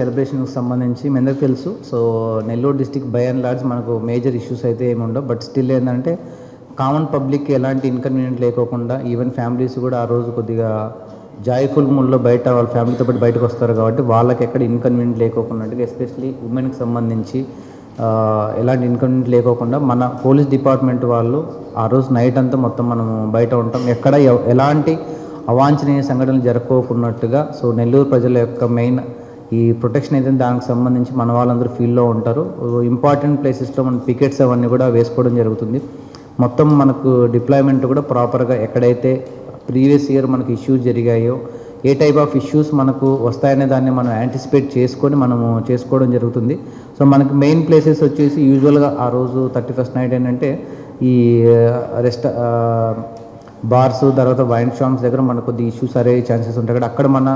సెలబ్రేషన్కి సంబంధించి మీ తెలుసు. So Nellore district by and large మనకు మేజర్ ఇష్యూస్ అయితే ఏమి ఉండవు. బట్ స్టిల్ ఏంటంటే కామన్ పబ్లిక్కి ఎలాంటి ఇన్కన్వీనియంట్ లేకోకుండా ఈవెన్ ఫ్యామిలీస్ కూడా ఆ రోజు కొద్దిగా జాయ్ఫుల్ మూడ్లో బయట వాళ్ళ ఫ్యామిలీతో పాటు బయటకు వస్తారు కాబట్టి వాళ్ళకి ఎక్కడ ఇన్కన్వీనియంట్ లేకోకుండా ఎస్పెషలీ ఉమెన్కి సంబంధించి ఎలాంటి ఇన్కన్వీనియంట్ లేకోకుండా మన పోలీస్ డిపార్ట్మెంట్ వాళ్ళు ఆ రోజు నైట్ అంతా మొత్తం మనం బయట ఉంటాం. ఎక్కడ ఎలాంటి అవాంఛనీయ సంఘటనలు జరుపుకోకున్నట్టుగా సో నెల్లూరు ప్రజల యొక్క మెయిన్ ఈ ప్రొటెక్షన్ అయితే దానికి సంబంధించి మన వాళ్ళందరూ ఫీల్డ్లో ఉంటారు. ఇంపార్టెంట్ ప్లేసెస్లో మన పికెట్స్ అవన్నీ కూడా వేసుకోవడం జరుగుతుంది. మొత్తం మనకు డిప్లాయ్మెంట్ కూడా ప్రాపర్గా ఎక్కడైతే ప్రీవియస్ ఇయర్ మనకు ఇష్యూస్ జరిగాయో ఏ టైప్ ఆఫ్ ఇష్యూస్ మనకు వస్తాయనే దాన్ని మనం యాంటిసిపేట్ చేసుకొని మనము చేసుకోవడం జరుగుతుంది. సో మనకు మెయిన్ ప్లేసెస్ వచ్చేసి యూజువల్గా ఆ రోజు థర్టీ ఫస్ట్ నైట్ ఏంటంటే ఈ uh, రెస్ట్ బార్స్ uh, తర్వాత వైన్ షాప్స్ దగ్గర మనకు కొద్ది ఇష్యూస్ అరే ఛాన్సెస్ ఉంటాయి. కదా అక్కడ మన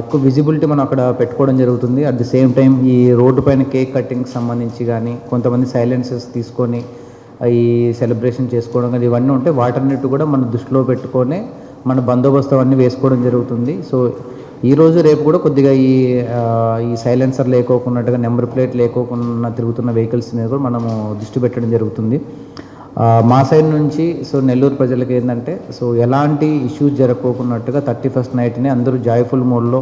ఎక్కువ విజిబిలిటీ మనం అక్కడ పెట్టుకోవడం జరుగుతుంది. అట్ ది సేమ్ టైం ఈ రోడ్డు పైన కేక్ కటింగ్ సంబంధించి కానీ కొంతమంది సైలెన్సెస్ తీసుకొని ఈ సెలబ్రేషన్ చేసుకోవడం కానీ ఇవన్నీ ఉంటే వాటన్నిటి కూడా మన దృష్టిలో పెట్టుకొని మన బందోబస్తు అవన్నీ వేసుకోవడం జరుగుతుంది. సో ఈ రోజు రేపు కూడా కొద్దిగా ఈ ఈ సైలెన్సర్ లేకోకున్నట్టుగా నెంబర్ ప్లేట్ లేకోకుండా తిరుగుతున్న వెహికల్స్ మీద కూడా మనము దృష్టి పెట్టడం జరుగుతుంది. మా సైడ్ నుంచి సో నెల్లూరు ప్రజలకి ఏంటంటే సో ఎలాంటి ఇష్యూస్ జరగకోకున్నట్టుగా థర్టీ ఫస్ట్ నైట్ని అందరూ జాయ్ఫుల్ మోడ్లో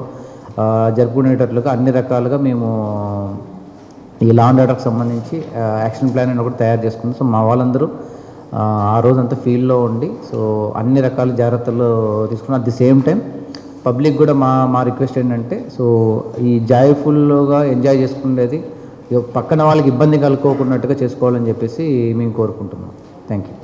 జరుపుకునేటట్లుగా అన్ని రకాలుగా మేము ఈ లా అండ్ ఆర్డర్కి సంబంధించి యాక్షన్ ప్లాన్ అని ఒకటి తయారు చేసుకుంది సో మా వాళ్ళందరూ ఆ, రోజంతా ఫీల్డ్లో ఉండి సో అన్ని రకాల జాగ్రత్తలు తీసుకుని at the same time public కూడా మా మా రిక్వెస్ట్ ఏంటంటే సో ఈ జాయ్ఫుల్గా ఎంజాయ్ చేసుకునేది పక్కన వాళ్ళకి ఇబ్బంది కలుకోకున్నట్టుగా చేసుకోవాలని చెప్పేసి మేము కోరుకుంటున్నాం. Thank you